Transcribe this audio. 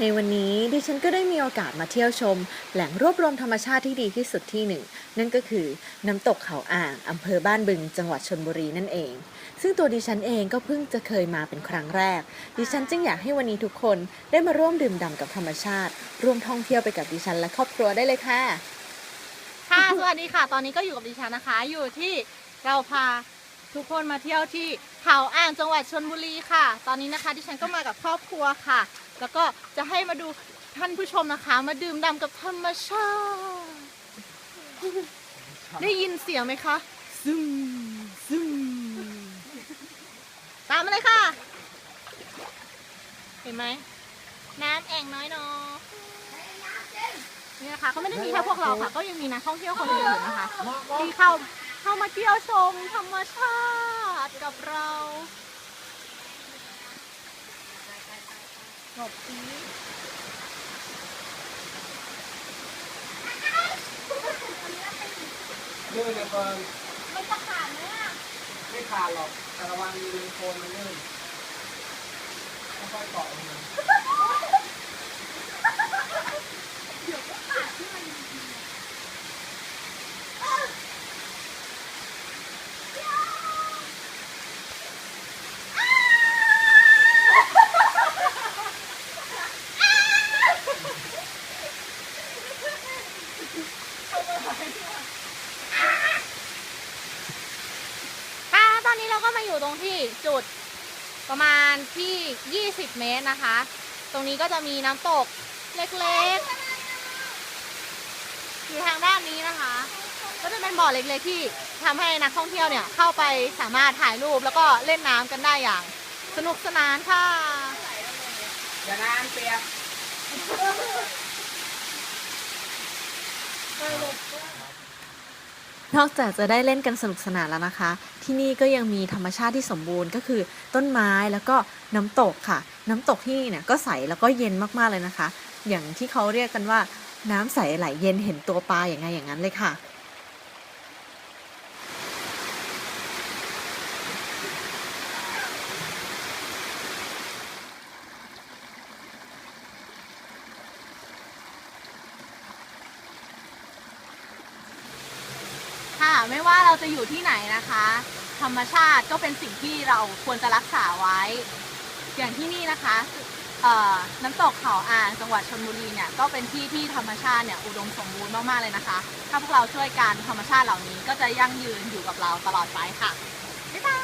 ในวันนี้ดิฉันก็ได้มีโอกาสมาเที่ยวชม แหล่งรวบรวมธรรมชาติที่ดีที่สุดที่หนึ่ง นั่นก็คือน้ำตกเขาอ่างอำเภอบ้านบึง จังหวัดชนบุรีนั่นเอง ซึ่งตัวดิฉันเองก็เพิ่งจะเคยมาเป็นครั้งแรก ดิฉันจึงอยากให้วันนี้ทุกคนได้มาร่วมดื่มด่ำกับธรรมชาติ ร่วมท่องเที่ยวไปกับดิฉันและครอบครัวได้เลยค่ะ ค่ะ สวัสดีค่ะ ตอนนี้ก็อยู่กับดิฉันนะคะ อยู่ที่เราพาทุกคนมาเที่ยวที่เขาอ่างจังหวัดชนบุรีค่ะ ตอนนี้นะคะดิฉันก็มากับครอบครัวค่ะ แล้วก็จะให้มาดูท่านผู้ชมนะคะ มาดื่มด่ำกับธรรมชาติ ได้ยินเสียงไหมคะซึมซึมตามมาเลยค่ะ เห็นไหม น้ำแอ่งน้อยเนาะนี่นะคะเขาไม่ได้มีแค่พวกเราค่ะ ก็ยังมีนักท่องเที่ยวคนอื่นๆนะคะที่เข้าเข้ามาเที่ยวชมธรรมชาติกับเรา หลบปีลื่นนะเฟิร์นมันจะขาดไหมอะไม่ขาดหรอกแต่ระวังมีโคนมันเลื่นค่อยๆเกาะมัน เราก็มาอยู่ตรงที่จุดประมาณที่ 20 เมตรนะคะ ตรงนี้ก็จะมีน้ำตกเล็กๆ อยู่ทางด้านนี้นะคะ ก็จะเป็นบ่อเล็กๆที่ทำให้นักท่องเที่ยวเนี่ยเข้าไปสามารถถ่ายรูปแล้วก็เล่นน้ำกันได้อย่าง สนุกสนานค่ะอย่านานเปียก นอกจากจะได้เล่นกันสนุกสนานแล้วนะคะ ที่นี่ก็ยังมีธรรมชาติที่สมบูรณ์ก็คือต้นไม้แล้วก็น้ำตกค่ะ น้ำตกที่นี่เนี่ยก็ใสแล้วก็เย็นมากๆเลยนะคะ อย่างที่เขาเรียกกันว่าน้ำใสไหลเย็นเห็นตัวปลาอย่างไงอย่างนั้นเลยค่ะ ไม่ว่าเราจะอยู่ที่ไหนนะคะ ธรรมชาติก็เป็นสิ่งที่เราควรจะรักษาไว้ อย่างที่นี่นะคะน้ำตกเขาอ่างจังหวัดชลบุรีเนี่ยก็เป็นที่ที่ธรรมชาติเนี่ยอุดมสมบูรณ์มากๆเลยนะคะ ถ้าพวกเราช่วยกันธรรมชาติเหล่านี้ก็จะยั่งยืนอยู่กับเราตลอดไปค่ะบ๊ายบาย